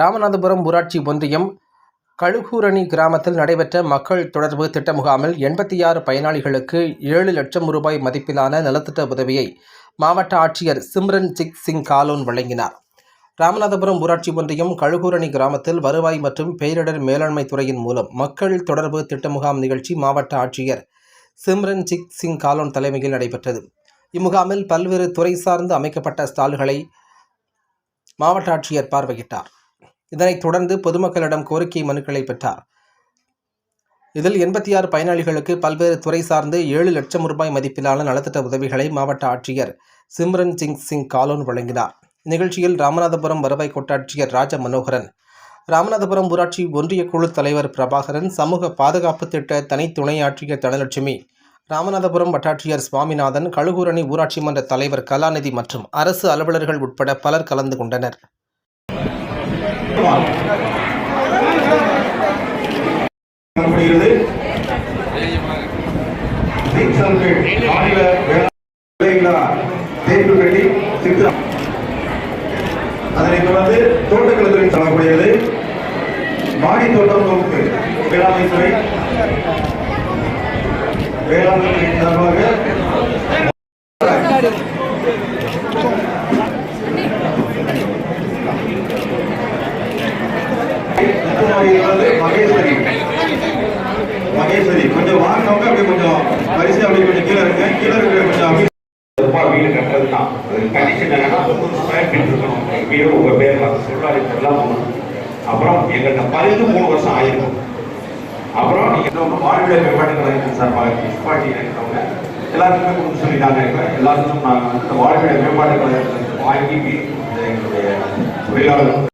ராமநாதபுரம் ஊராட்சி ஒன்றியம் கழுகூரணி கிராமத்தில் நடைபெற்ற மக்கள் தொடர்பு திட்ட முகாமில் எண்பத்தி ஆறு பயனாளிகளுக்கு ஏழு லட்சம் ரூபாய் மதிப்பிலான நலத்திட்ட உதவியை மாவட்ட ஆட்சியர் சிம்ரன் சிக் சிங் காலோன் வழங்கினார். ராமநாதபுரம் ஊராட்சி ஒன்றியம் கழுகூரணி கிராமத்தில் வருவாய் மற்றும் பேரிடர் மேலாண்மை துறையின் மூலம் மக்கள் தொடர்பு திட்ட முகாம் நிகழ்ச்சி மாவட்ட ஆட்சியர் சிம்ரன் சிக் சிங் காலோன் தலைமையில் நடைபெற்றது. இம்முகாமில் பல்வேறு துறை சார்ந்து அமைக்கப்பட்ட ஸ்டால்களை மாவட்ட ஆட்சியர் பார்வையிட்டார். இதனைத் தொடர்ந்து பொதுமக்களிடம் கோரிக்கை மனுக்களை பெற்றார். இதில் எண்பத்தி ஆறு பயனாளிகளுக்கு பல்வேறு துறை சார்ந்து ஏழு லட்சம் ரூபாய் மதிப்பிலான நலத்திட்ட உதவிகளை மாவட்ட ஆட்சியர் சிம்ரன் சிங் சிங் காலோன் வழங்கினார். நிகழ்ச்சியில் ராமநாதபுரம் வருவாய் கோட்டாட்சியர் ராஜ மனோகரன் ராமநாதபுரம் ஊராட்சி ஒன்றிய குழு தலைவர் பிரபாகரன் சமூக பாதுகாப்பு திட்ட தனி துணை ஆட்சியர் தனலட்சுமி ராமநாதபுரம் வட்டாட்சியர் சுவாமிநாதன் கழுகூரணி ஊராட்சி மன்ற தலைவர் கலாநிதி மற்றும் அரசு அலுவலர்கள் உட்பட பலர் கலந்து கொண்டனர். காணப்படுகிறது. ஜிங்க் அதனைத் தொடர்ந்து தோட்டக்கலைத்துறை சொல்லக்கூடியது மாடி தோட்டம் தொகுப்பு வேளாண்மை துறை வேளாண்மை துறை சார்பாக முத்துமாரியிலிருந்து மகேஸ்வரி. மகேஸ்வரி கொஞ்சம் வாங்கினவங்க அப்படி கொஞ்சம் வரிசை அப்படி கொஞ்சம் கீழே இருக்கு கீழே இருக்கிற கொஞ்சம் வீடு கட்டுறது தான் கண்டிஷன் என்னன்னா ஸ்கொயர் ஃபீட் இருக்கணும். வீடு உங்க பேர்ல சொல்றாரு எல்லாம் போகணும். அப்புறம் எங்கிட்ட பதிந்து மூணு வருஷம் ஆயிருக்கும். அப்புறம் நீங்க இன்னொரு வாழ்விட மேம்பாட்டு கழகத்தின் சார்பாக முனிசிபாலிட்டி இருக்கிறவங்க எல்லாத்துக்குமே கொடுத்து சொல்லிட்டாங்க இப்ப. எல்லாத்துக்கும் நாங்கள் இந்த வாழ்விட மேம்பாட்டு கழகத்தில் வாங்கி வீடு எங்களுடைய தொழிலாளர்கள்